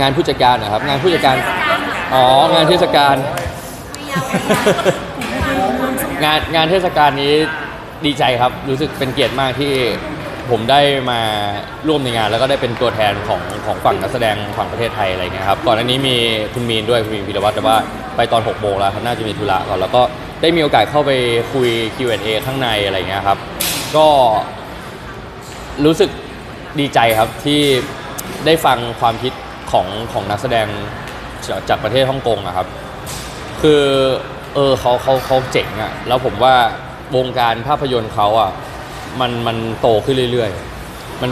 งานผู้จัดการนะครับ งานผู้จัดการ อ๋อ งานเทศกาล งานงานเทศกาลนี้ดีใจครับ รู้สึกเป็นเกียรติมากที่ผมได้มาร่วมในงาน แล้วก็ได้เป็นตัวแทนของของฝั่งนักแสดงฝั่งประเทศไทยอะไรเงี้ยครับ ก่อนอันนี้มีคุณมีนด้วยคุณมีนพิรวัตรแต่ว่าไปตอน6โมงแล้วครับน่าจะมีธุระก่อนแล้วก็ได้มีโอกาสเข้าไปคุย Q&A ข้างในอะไรเงี้ยครับ ก็รู้สึกดีใจครับที่ได้ฟังความคิด ของของนักแสดงจากจากประเทศฮ่องกงอะครับ คือเออเขาเขาเขาเจ๋งอะแล้วผมว่าวงการภาพยนตร์เขาอะมันมันโตขึ้นเรื่อยๆ มัน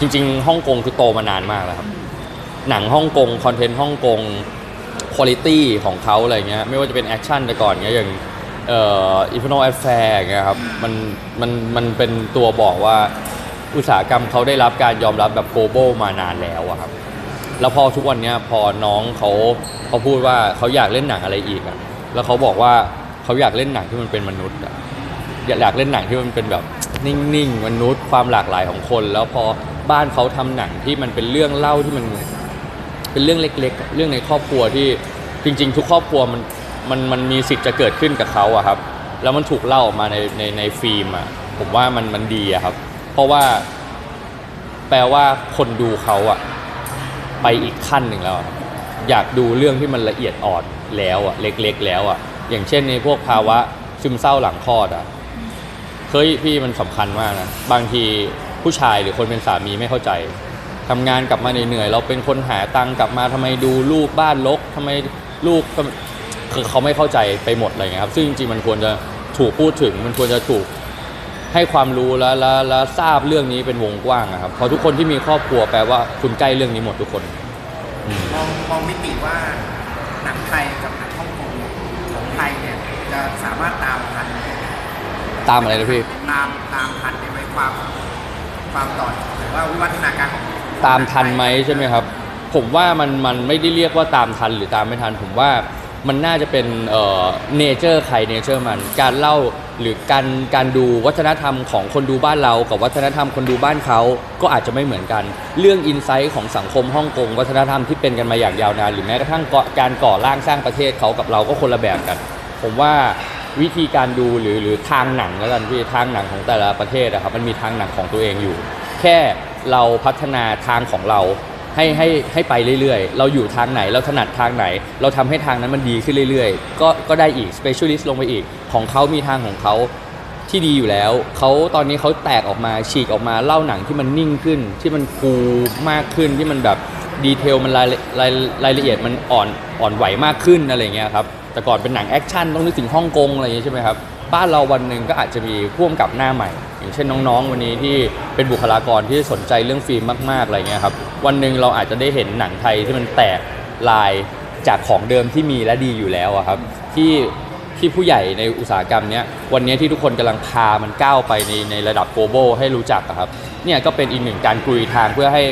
จริงๆฮ่องกงคือโตมานานมากแล้วครับ หนังฮ่องกงคอนเทนต์ฮ่องกงคุณภาพของเขาอะไรเงี้ยไม่ว่าจะเป็นแอคชั่นแต่ก่อนเงี้ยอย่างเอ่ออีพโนแอดแฟร์เงี้ยครับมันมันมันเป็นตัวบอกว่าอุตสาหกรรมเขาได้รับการยอมรับแบบโกลบอลมานานแล้วอะครับ แล้วพอทุกวันเนี้ยพอน้องเขาเขาพูดว่าเขาอยากเล่นหนังอะไรอีกอะแล้วเขาบอกว่าเขาอยากเล่นหนังที่มันเป็นมนุษย์อะอยากอยากเล่นหนังที่มันเป็นแบบนิ่งๆมนุษย์ความหลากหลายของคน แล้วพอบ้านเขาทำหนังที่มันเป็นเรื่องเล่าที่มันเป็นเรื่องเล็ก ๆ เรื่องในครอบครัวที่จริง ๆ ทุกครอบครัวมันมันมันมีสิทธิ์จะเกิดขึ้นกับเขาอะครับ แล้วมันถูกเล่าออกมาในในในฟิล์มอะผมว่ามันมันดีอะครับ เพราะว่าแปลว่าคนดูเขาอะ ไปอีกขั้นหนึ่งแล้วอะอยากดูเรื่องที่มันละเอียดอ่อนแล้วอะเล็กๆ แล้วอะอย่างเช่นในพวกภาวะซึมเศร้าหลังคลอดอะเฮ้ยพี่มันสำคัญมากนะบางทีผู้ชายหรือคนเป็นสามีไม่เข้าใจทำงานกลับมาเหนื่อยเราเป็นคนหาตังค์กลับมาทำไมดูลูกบ้านรกทำไมลูกคือเขาไม่เข้าใจไปหมดอะไรเงี้ยครับซึ่งจริงๆมันควรจะถูกพูดถึงมันควรจะถูก ให้ความรู้แล้วแล้วแล้วทราบเรื่องนี้เป็นวงกว้างอะครับเพราะทุกคนที่มีครอบครัวแปลว่าคุณใกล้เรื่องนี้หมดทุกคนอืมมองมองมิติว่าหนังไทยกับหนังฮ่องกงของไทยเนี่ยจะสามารถตามทันตามอะไรนะพี่ ตามตามทันในไว้ความความต่อหรือว่าวิวัฒนาการของตามทันไหมใช่ไหมครับ ผมว่ามันมันไม่ได้เรียกว่าตามทันหรือตามไม่ทันผมว่า มันน่าจะเป็นเนเจอร์ใครเนเจอร์มัน การเล่าหรือการการดูวัฒนธรรมของคนดูบ้านเรา กับวัฒนธรรมคนดูบ้านเขาก็อาจจะไม่เหมือนกัน เรื่องอินไซต์ของสังคมฮ่องกงวัฒนธรรมที่เป็นกันมาอย่างยาวนานหรือแม้กระทั่งการก่อร่างสร้างประเทศเขากับเราก็คนละแบบกัน ผมว่าวิธีการดูหรือหรือทางหนังแล้วกันพี่ทางหนังของแต่ละประเทศอะครับมันมีทางหนังของตัวเองอยู่ แค่เราพัฒนาทางของเรา ให้ให้ให้ไปเรื่อยๆ เราอยู่ทางไหนเราถนัดทางไหน เราทำให้ทางนั้นมันดีขึ้นเรื่อยๆ ก็ก็ได้อีก specialist ลงไปอีก ของเขามีทางของเขาที่ดีอยู่แล้ว เขาตอนนี้เขาแตกออกมาฉีกออกมาเล่าหนังที่มันนิ่งขึ้น ที่มันฟูมากขึ้นที่มันแบบดีเทลมันรายละรายรายละเอียดมันอ่อนอ่อนไหวมากขึ้นอะไรเงี้ยครับแต่ก่อนเป็นหนังแอคชั่นต้องนึกถึงฮ่องกงอะไรอย่างงี้ยใช่ไหมครับบ้านเราวันหนึ่งก็อาจจะมีพ่วงกับหน้าใหม่ อย่างเช่นน้องๆ วันนี้ที่เป็นบุคลากรที่สนใจเรื่องฟิล์มมากๆอะไรเงี้ยครับวันหนึ่งเราอาจจะได้เห็นหนังไทยที่มันแตกลายจากของเดิมที่มีและดีอยู่แล้วอะครับที่ที่ผู้ใหญ่ในอุตสาหกรรมเนี้ยวันนี้ที่ทุกคนกำลังพามันก้าวไปในในระดับ global ให้รู้จักอะครับเนี่ยก็เป็นอีกหนึ่งการกลุยทางเพื่อให้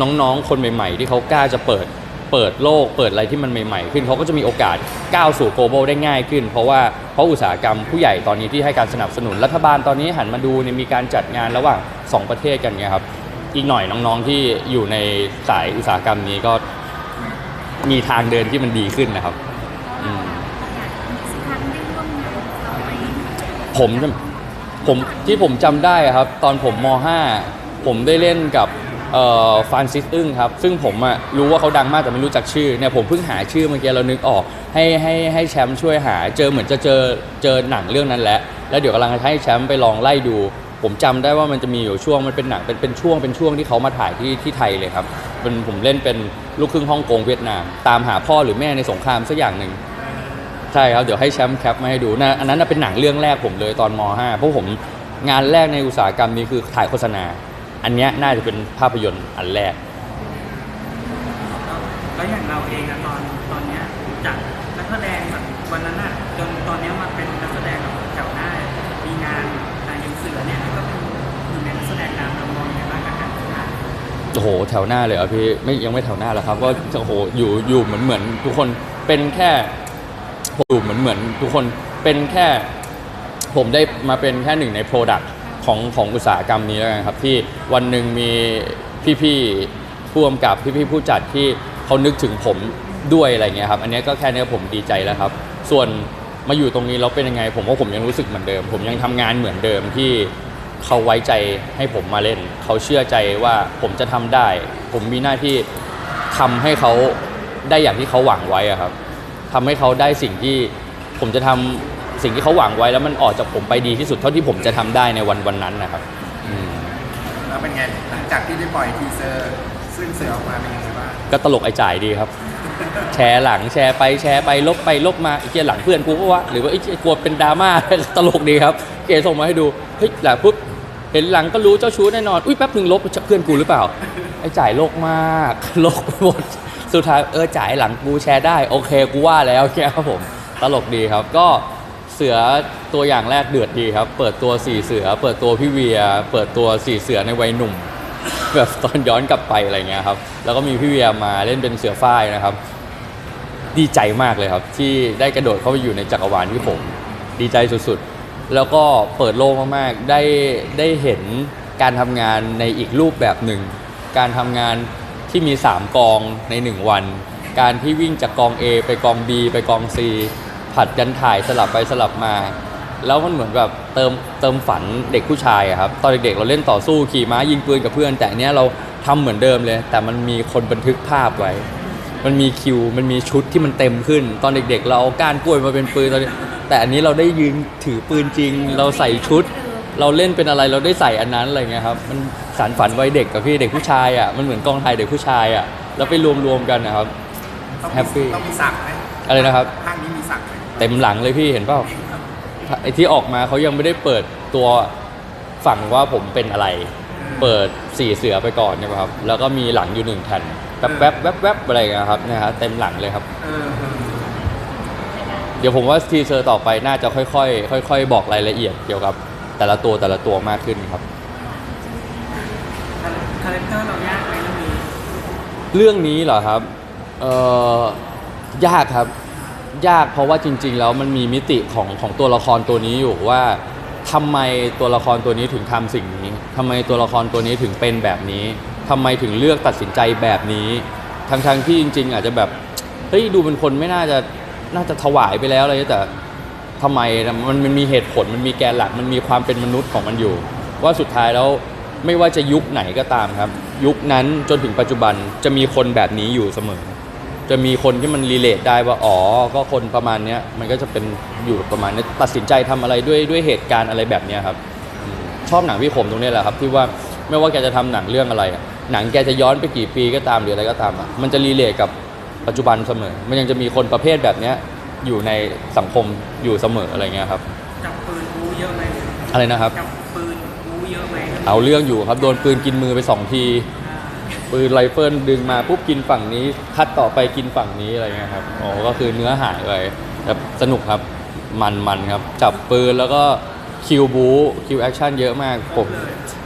น้องๆ คนใหม่ ๆ ที่เขากล้าจะเปิด เปิดโลกเปิดอะไรที่มันใหม่ๆ ขึ้นเขาก็จะมีโอกาสก้าวสู่ global ได้ง่ายขึ้น เพราะว่าเพราะอุตสาหกรรมผู้ใหญ่ตอนนี้ที่ให้การสนับสนุนรัฐบาลตอนนี้หันมาดูเนี่ยมีการจัดงานระหว่าง 2 ประเทศกันไงครับอีกหน่อยน้องๆที่อยู่ในสายอุตสาหกรรมนี้ก็มีทางเดินที่มันดีขึ้นนะครับอืมสักครั้งได้ร่วมงานกับเขาไหมผมจำผมที่ผมจำได้อะครับ ตอนผมม .5 ผมได้เล่นกับเอ่อ ฟรานซิสอึ้งครับ ซึ่งผมอะรู้ว่าเขาดังมากแต่ไม่รู้จักชื่อเนี่ยผมเพิ่งหาชื่อเมื่อกี้เรานึกออก ให้ให้ให้แชมป์ช่วยหาเจอเหมือนจะเจอเจอหนังเรื่องนั้นแล้วแล้วเดี๋ยวกำลังจะให้แชมป์ไปลองไล่ดู ผมจำได้ว่ามันจะมีอยู่ช่วงมันเป็นหนังเป็นเป็นช่วงเป็นช่วงที่เขามาถ่ายที่ที่ไทยเลยครับเป็นผมเล่นเป็นลูกครึ่งฮ่องกงเวียดนาม ตามหาพ่อหรือแม่ในสงครามสักอย่างหนึ่งใช่ครับเดี๋ยวให้แชมป์แคปมาให้ดูนะอันนั้นเป็นหนังเรื่องแรกผมเลยตอนม .5 เพราะผมงานแรกในอุตสาหกรรมนี้คือถ่ายโฆษณา อันเนี้ยน่าจะเป็นภาพยนตร์อันแรก แล้วอย่างเราเองอะตอนตอนเนี้ยจากนักแสดงแบบวันนั้นอะจนตอนเนี้ยมาเป็นนักแสดงแบบแถวหน้า มีงานนายยังเสือเนี่ยก็เป็นอยู่ในนักแสดงนำเรามองในบ้างกับการทำงานโอ้โหแถวหน้าเลยเหรอพี่ไม่ยังไม่แถวหน้าหรอกครับ ก็โอ้โหอยู่อยู่เหมือนเหมือนทุกคนเป็นแค่อยู่เหมือนเหมือนทุกคนเป็นแค่ ผมได้มาเป็นแค่หนึ่งในโปรดักต์ ของของอุตสาหกรรมนี้แล้วกันครับที่วันหนึ่งมีพี่ๆผู้กำกับพี่ๆผู้จัดที่เขานึกถึงผมด้วยอะไรเงี้ยครับอันนี้ก็แค่นี้ผมดีใจแล้วครับ ส่วนมาอยู่ตรงนี้แล้วเป็นยังไง ผมว่าผมยังรู้สึกเหมือนเดิม ผมยังทำงานเหมือนเดิมที่เขาไว้ใจให้ผมมาเล่น เขาเชื่อใจว่าผมจะทำได้ ผมมีหน้าที่ทำให้เขาได้อย่างที่เขาหวังไว้อะครับทำให้เขาได้สิ่งที่ผมจะทำ สิ่งที่เขาหวังไว้แล้วมันออกจากผมไปดีที่สุดเท่าที่ผมจะทำได้ในวันวันนั้นนะครับอืมแล้วเป็นไงหลังจากที่ได้ปล่อยทีเซอร์ ซึ่งเสือออกมาเป็นยังไงบ้างก็ตลกไอ้จ่ายดีครับ แชร์หลังแชร์ไปแชร์ไปลบไปลบมาไอ้เกียหลังเพื่อนกูก็ว่าหรือว่าไอ้เกียกลัวเป็นดราม่า ตลกดีครับเกส่งมาให้ดูเฮ้ยหลังปุ๊บเห็นหลังก็รู้เจ้าชู้แน่นอนอุ้ยแป๊บหนึ่งลบเพื่อนกูหรือเปล่า ไอ้จ่ายโลกมากโลกไปหมดสุดท้ายเออจ่ายหลังกูแชร์ได้โอเคกูว่าแล้วแค่ครับผมตลกดีครับก็ เสือตัวอย่างแรกเดือดดีครับ เปิดตัวสี่เสือ เปิดตัวพี่เวีย เปิดตัวสี่เสือในวัยหนุ่ม แบบตอนย้อนกลับไปอะไรเงี้ยครับ แล้วก็มีพี่เวียมาเล่นเป็นเสือฝ้ายนะครับ ดีใจมากเลยครับ ที่ได้กระโดดเข้าไปอยู่ในจักรวาลที่ผมดีใจสุดๆ แล้วก็เปิดโลกมากๆ ได้ได้เห็นการทำงานในอีกรูปแบบหนึ่ง การทำงานที่มี 3 กองใน 1 วัน การที่วิ่งจากกอง A ไปกอง B ไปกอง C ผัดกันถ่ายสลับไปสลับมา แล้วมันเหมือนแบบเติมเติมฝันเด็กผู้ชายอะครับตอนเด็กๆเราเล่นต่อสู้ขี่ม้ายิงปืนกับเพื่อน แต่อันเนี้ยเราทำเหมือนเดิมเลย แต่มันมีคนบันทึกภาพไว้ มันมีคิวมันมีชุดที่มันเต็มขึ้น ตอนเด็ก ๆ เราเอาก้านกล้วยมาเป็นปืนตอนนี้แต่อันนี้เราได้ยืนถือปืนจริง เราใส่ชุด เราเล่นเป็นอะไรเราได้ใส่อันนั้นอะไรเงี้ยครับมันสารฝันวัยเด็กกับพี่เด็กผู้ชายอะมันเหมือนกองถ่ายเด็กผู้ชายอะแล้วไปรวมๆกันนะครับ ต้องมีแฮปปี้ต้องมีสักไหมอะไรนะครับ ภาคนี้มีสักไหม เต็มหลังเลยพี่เห็นเปล่าไอ้ที่ออกมาเขายังไม่ได้เปิดตัวฝั่งว่าผมเป็นอะไร เปิดสี่เสือไปก่อนใช่ไหมครับ แล้วก็มีหลังอยู่หนึ่งแผ่นแป๊บแป๊บแป๊บแป๊บอะไรอย่างเงี้ยครับเนะฮะเต็มหลังเลยครับเออเออเดี๋ยวผมว่าทีเซอร์ต่อไปน่าจะค่อยๆค่อย ๆ บอกรายละเอียดเกี่ยวกับแต่ละตัวแต่ละตัวมากขึ้นครับคาแรคเตอร์เรายากไหมเรื่องนี้เรื่องนี้เหรอครับเอ่อยากครับ ยากเพราะว่าจริง ๆ แล้วมันมีมิติของของตัวละครตัวนี้อยู่ว่าทำไมตัวละครตัวนี้ถึงทำสิ่งนี้ทำไมตัวละครตัวนี้ถึงเป็นแบบนี้ทำไมถึงเลือกตัดสินใจแบบนี้ทั้งๆที่จริง ๆ อาจจะแบบเฮ้ยดูเป็นคนไม่น่าจะน่าจะถวายไปแล้วอะไรแต่ทำไมมันมันมีเหตุผลมันมีแกนหลักมันมีความเป็นมนุษย์ของมันอยู่ ว่าสุดท้ายแล้วไม่ว่าจะยุคไหนก็ตามครับ ยุคนั้นจนถึงปัจจุบันจะมีคนแบบนี้อยู่เสมอ จะมีคนที่มันรีเลทได้ว่าอ๋อก็คนประมาณเนี้ยมันก็จะเป็นอยู่ประมาณนี้ตัดสินใจทำอะไรด้วยด้วยเหตุการณ์อะไรแบบเนี้ยครับอืมชอบหนังพี่ขมตรงเนี้ยแหละครับที่ว่าไม่ว่าแกจะทำหนังเรื่องอะไรอะหนังแกจะย้อนไปกี่ปีก็ตามหรืออะไรก็ตามอะมันจะรีเลทกับปัจจุบันเสมอ มันยังจะมีคนประเภทแบบเนี้ยอยู่ในสังคมอยู่เสมออะไรเงี้ยครับจับปืนบูเยอะไหมอะไรนะครับ จับปืนบูเยอะไหมเอาเรื่องอยู่ครับโดนปืนกินมือไปสองทีอ่า ปืนไรเฟิลดึงมาปุ๊บกินฝั่งนี้ คัดต่อไปกินฝั่งนี้อะไรเงี้ยครับอ๋อก็คือเนื้อหายไปแบบสนุกครับมันมันครับ จับปืนแล้วก็คิวบูคิวแอคชั่นเยอะมากผม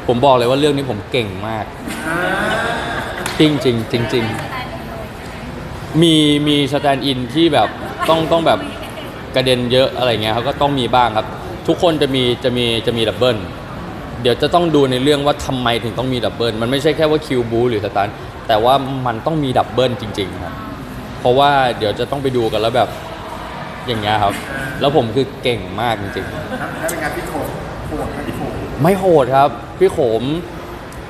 ผมบอกเลยว่าเรื่องนี้ผมเก่งมาก จริงจริงจริงจริงมีมีสแตนด์อินที่แบบต้องต้องแบบกระเด็นเยอะอะไรเงี้ยเขาก็ต้องมีบ้างครับ ทุกคนจะมีจะมีจะมีดับเบิล เดี๋ยวจะต้องดูในเรื่องว่าทำไมถึงต้องมีดับเบิลมันไม่ใช่แค่ว่าคิวบูหรือสตันแต่ว่ามันต้องมีดับเบิลจริงๆครับเพราะว่าเดี๋ยวจะต้องไปดูกันแล้วแบบอย่างเงี้ยครับ แล้วผมคือเก่งมากจริงๆแล้วเป็นงานพี่โขมโหดไหมพี่โขมไม่โหดครับ พี่โขม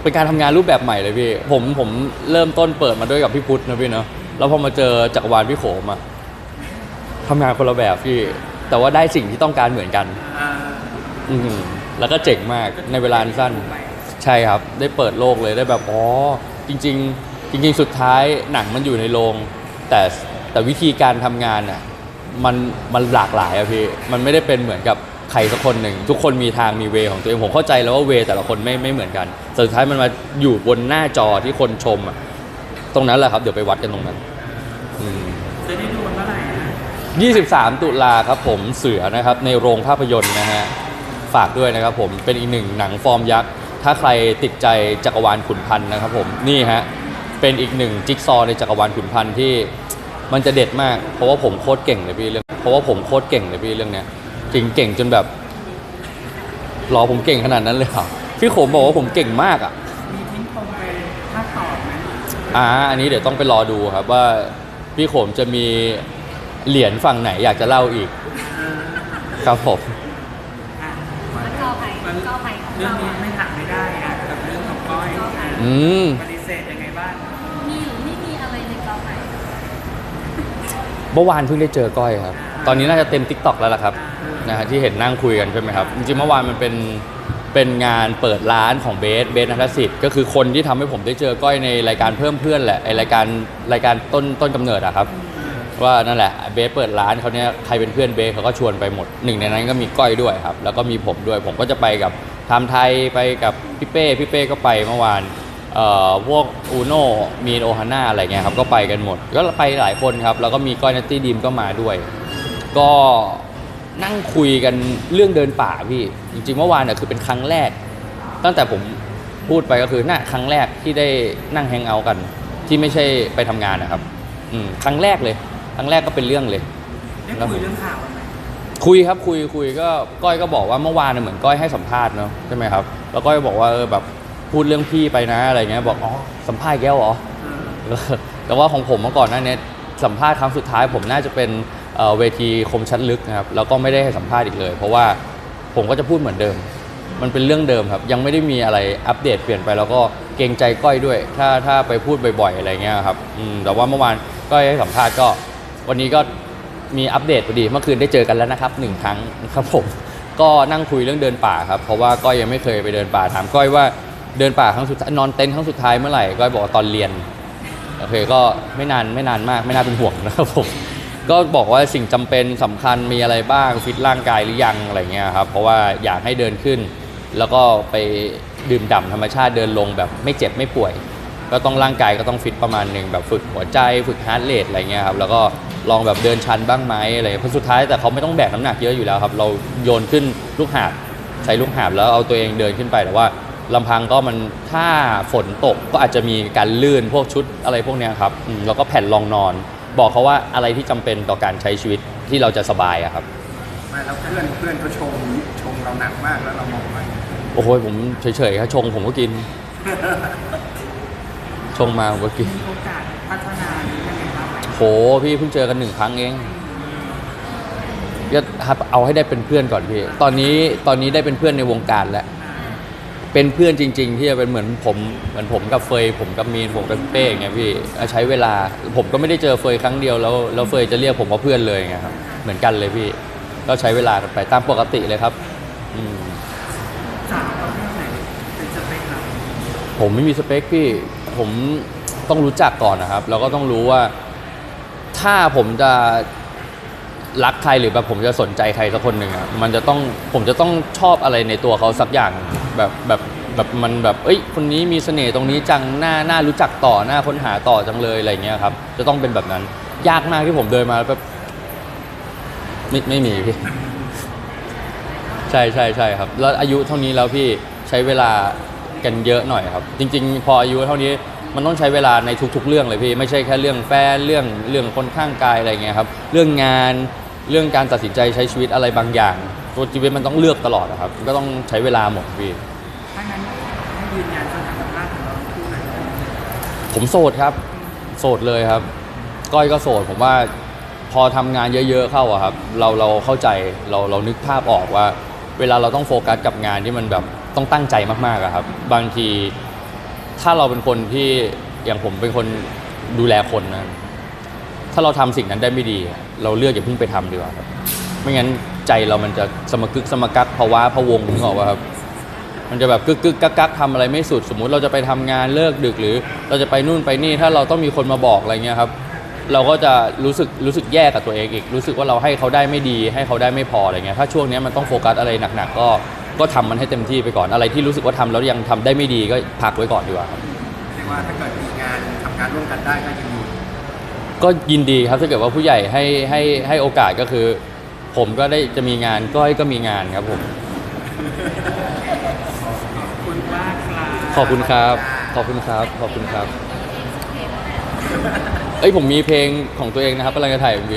เป็นการทำงานรูปแบบใหม่เลยพี่ ผมผมเริ่มต้นเปิดมาด้วยกับพี่พุทธนะพี่เนาะแล้วพอมาเจอจักรวาลพี่โขมอะทำงานคนละแบบพี่ แต่ว่าได้สิ่งที่ต้องการเหมือนกันอ่าอืม แล้วก็เจ๋งมากในเวลาอันสั้น ใช่ครับ ได้เปิดโลกเลยได้แบบอ๋อจริง ๆ จริง ๆ สุดท้ายหนังมันอยู่ในโรงแต่แต่วิธีการทำงานอะมันมันหลากหลายอะพี่มันไม่ได้เป็นเหมือนกับใครสักคนหนึ่ง ทุกคนมีทางมีเวของตัวเองผมเข้าใจแล้วว่าเวแต่ละคนไม่ไม่เหมือนกันแต่สุดท้ายมันมาอยู่บนหน้าจอที่คนชมอะตรงนั้นแหละครับเดี๋ยวไปวัดกันตรงนั้นอืมจะได้ดูกันเมื่อไหร่นะ23 ตุลาครับผมเสือนะครับในโรงภาพยนตร์นะฮะ ฝากด้วยนะครับผมเป็นอีกหนึ่งหนังฟอร์มยักษ์ ถ้าใครติดใจจักรวาลขุนพันธ์นะครับผมนี่ฮะเป็นอีกหนึ่งจิ๊กซอว์ในจักรวาลขุนพันธ์ที่มันจะเด็ดมาก เพราะว่าผมโคตรเก่งเลยพี่เรื่องเพราะว่าผมโคตรเก่งเลยพี่เรื่องเนี้ยจริงเก่งจนแบบรอผมเก่งขนาดนั้นเลยเหรอพี่โขมบอกว่าผมเก่งมากอะมีทิ้งปมไปภาคต่อไหมอ่าอันนี้เดี๋ยวต้องไปรอดูครับว่าพี่โขมจะมีเหรียญฝั่งไหนอยากจะเล่าอีกครับผม อะ แล้วก็ไปก็ไปของ เรื่องเรานี้ไม่ถามไม่ได้อะกับเรื่องของก้อยอะอืม ปฏิเสธยังไงบ้างมีหรือไม่มีอะไรในกอไผ่เมื่อวานเพิ่งได้เจอก้อยครับ ตอนนี้น่าจะเต็มทิกตอกแล้วล่ะครับนะฮะที่เห็นนั่งคุยกันใช่ไหมครับ จริงๆเมื่อวานมันเป็นเป็นงานเปิดร้านของเบสเบสนัทสิทธิ์ก็คือคนที่ทำให้ผมได้เจอก้อยในรายการเพิ่มเพื่อนแหละไอรายการรายการต้นต้นกำเนิดอะครับ ว่านั่นแหละเบสเปิดร้านเขาเนี่ยใครเป็นเพื่อนเบสเขาก็ชวนไปหมดหนึ่งในนั้นก็มีก้อยด้วยครับ แล้วก็มีผมด้วยผมก็จะไปกับไทม์ไทยไปกับพี่เป้พี่เป้ก็ไปเมื่อวานเอ่อพวกอูโน่มีนโอฮาน่าอะไรเงี้ยครับก็ไปกันหมด ก็ไปหลายคนครับ แล้วก็มีก้อยนัตตี้ดีมก็มาด้วย ก็นั่งคุยกันเรื่องเดินป่าพี่ จริงๆเมื่อวานเนี่ยคือเป็นครั้งแรก ตั้งแต่ผมพูดไปก็คือน่าครั้งแรกที่ได้นั่งแฮงเอาท์กัน ที่ไม่ใช่ไปทำงานนะครับ อืมครั้งแรกเลย ครั้งแรกก็เป็นเรื่องเลย ได้คุยเรื่องข่าวกันไหม คุยครับคุยคุยก็ก้อยก็บอกว่าเมื่อวานเนี่ยเหมือนก้อยให้สัมภาษณ์เนาะใช่ไหมครับ แล้วก้อยบอกว่าเออแบบพูดเรื่องพี่ไปนะอะไรเงี้ยบอกอ๋อสัมภาษณ์แก้วเหรอแต่ว่าของผมเมื่อก่อนหน้านี้สัมภาษณ์ครั้งสุดท้าย ผมน่าจะเป็นเวทีคมชัดลึกนะครับแล้วก็ไม่ได้ให้สัมภาษณ์อีกเลย เพราะว่าผมก็จะพูดเหมือนเดิม มันเป็นเรื่องเดิมครับ ยังไม่ได้มีอะไรอัปเดตเปลี่ยนไป แล้วก็เกรงใจก้อยด้วย ถ้าถ้าไปพูดบ่อยๆอะไรเงี้ยครับแต่ว่าเมื่อวานก้อยให้สัมภาษณ์ก็ วันนี้ก็ มีอัปเดตพอดีเมื่อคืนได้เจอกันแล้วนะครับหนึ่งครั้งครับผมก็นั่งคุยเรื่องเดินป่าครับเพราะว่าก้อยยังไม่เคยไปเดินป่าถามก้อยว่าเดินป่าครั้งสุดท้ายนอนเต็นท์ครั้งสุดท้ายเมื่อไหร่ก้อยบอกว่าตอนเรียนโอเคก็ไม่นานไม่นานมากไม่น่าเป็นห่วงนะครับผมก็บอกว่าสิ่งจำเป็นสำคัญมีอะไรบ้างฟิตร่างกายหรือยังอะไรเงี้ยครับเพราะว่าอยากให้เดินขึ้น แล้วก็ไปดื่มด่ำธรรมชาติเดินลงแบบไม่เจ็บไม่ป่วย ก็ต้องร่างกายก็ต้องฟิตประมาณหนึ่งแบบฝึกหัวใจฝึกฮาร์ดเรทอะไรเงี้ยครับแล้วก็ลองแบบเดินชันบ้างไหมอะไรเพราะสุดท้ายแต่เขาไม่ต้องแบกน้ำหนักเยอะอยู่แล้วครับ เราโยนขึ้นลูกหาบใช้ลูกหาบแล้วเอาตัวเองเดินขึ้นไปแต่ว่าลำพังก็มันถ้าฝนตกก็อาจจะมีการลื่นพวกชุดอะไรพวกเนี้ยครับอืมแล้วก็แผ่นรองนอน บอกเขาว่าอะไรที่จำเป็นต่อการใช้ชีวิตที่เราจะสบายอะครับไมาแล้วเพื่อนเพื่อนก็ชมชมเราหนักมากแล้วเรามองว่าโอ้โหผมเฉยๆครับชงผมก็กิน ชงมาผมก็กินมีโอกาสพัฒนาหรือยังไงบ้างไหมโหพี่เพิ่งเจอกันหนึ่งครั้งเองก็ครับเอาให้ได้เป็นเพื่อนก่อนพี่ ตอนนี้ตอนนี้ได้เป็นเพื่อนในวงการแล้ว เป็นเพื่อนจริง ๆ ที่จะเป็นเหมือนผมเหมือนผมกับเฟยผมกับมีนผมกับเป้อย่างเงี้ยพี่ใช้เวลาผมก็ไม่ได้เจอเฟยครั้งเดียวแล้วแล้วเฟยจะเรียกผมว่าเพื่อนเลยไงครับเหมือนกันเลยพี่ ก็ใช้เวลากันไปตามปกติเลยครับอืมสาวประเภทไหนเป็นสเปคเราผมไม่มีสเปคพี่ ผมต้องรู้จักก่อนนะครับ แล้วก็ต้องรู้ว่าถ้าผมจะรักใครหรือแบบผมจะสนใจใครสักคนหนึ่งอะมันจะต้องผมจะต้องชอบอะไรในตัวเขาสักอย่างแบบแบบแบบมันแบบเอ้ยคนนี้มีเสน่ห์ตรงนี้จังหน่าหน่ารู้จักต่อหน่าค้นหาต่อจังเลยอะไรเงี้ยครับ จะต้องเป็นแบบนั้น ยากมากที่ผมเดินมาแบบไม่ไม่มีพี่ ใช่ใช่ใช่ครับ แล้วอายุเท่านี้แล้วพี่ใช้เวลา กันเยอะหน่อยครับ จริง ๆ พออายุเท่านี้มันต้องใช้เวลาในทุก ๆ เรื่องเลยพี่ไม่ใช่แค่เรื่องแฟนเรื่องเรื่องคนข้างกายอะไรเงี้ยครับเรื่องงานเรื่องการตัดสินใจใช้ชีวิตอะไรบางอย่าง ตัวชีวิตมันต้องเลือกตลอดอะครับก็ต้องใช้เวลาหมดพี่ถ้างั้นให้ยืนยันสถานภาพของเราคู่ไหนอยได้ไหมผมโสดครับ โสดเลยครับ ก้อยก็โสดผมว่าพอทำงานเยอะ ๆ เข้าอะครับ เราเราเข้าใจเราเรานึกภาพออกว่า เวลาเราต้องโฟกัสกับงานที่มันแบบ ต้องตั้งใจมากๆอะครับ บางทีถ้าเราเป็นคนที่อย่างผมเป็นคนดูแลคนนะถ้าเราทำสิ่งนั้นได้ไม่ดี เราเลือกอย่าเพิ่งไปทำดีกว่าครับ ไม่งั้นใจเรามันจะสมกึกสมกักภาวะพะวงนึกออกป่ะครับมันจะแบบกึกกึกกักกักทำอะไรไม่สุด สมมุติเราจะไปทำงานเลิกดึกหรือ เราจะไปนู่นไปนี่ถ้าเราต้องมีคนมาบอกอะไรเงี้ยครับเราก็จะรู้สึกรู้สึกแย่กับตัวเองอีก รู้สึกว่าเราให้เขาได้ไม่ดี ให้เขาได้ไม่พออะไรเงี้ยถ้าช่วงนี้มันต้องโฟกัสอะไรหนักๆก็ ก็ทำมันให้เต็มที่ไปก่อนอะไรที่รู้สึกว่าทำแล้วยังทำได้ไม่ดีก็พักไว้ก่อนดีกว่าครับเรียกว่าถ้าเกิดมีงานทำงานร่วมกันได้ก็ยินดีก็ยินดีครับถ้าเกิดว่าผู้ใหญ่ให้ให้ให้โอกาสก็คือ ผมก็ได้จะมีงานก้อยก็มีงานครับผมขอบคุณมากครับขอบคุณครับ ขอบคุณครับ ขอบคุณครับ เอ้ยผมมีเพลงของตัวเองนะครับกำลังจะถ่าย MV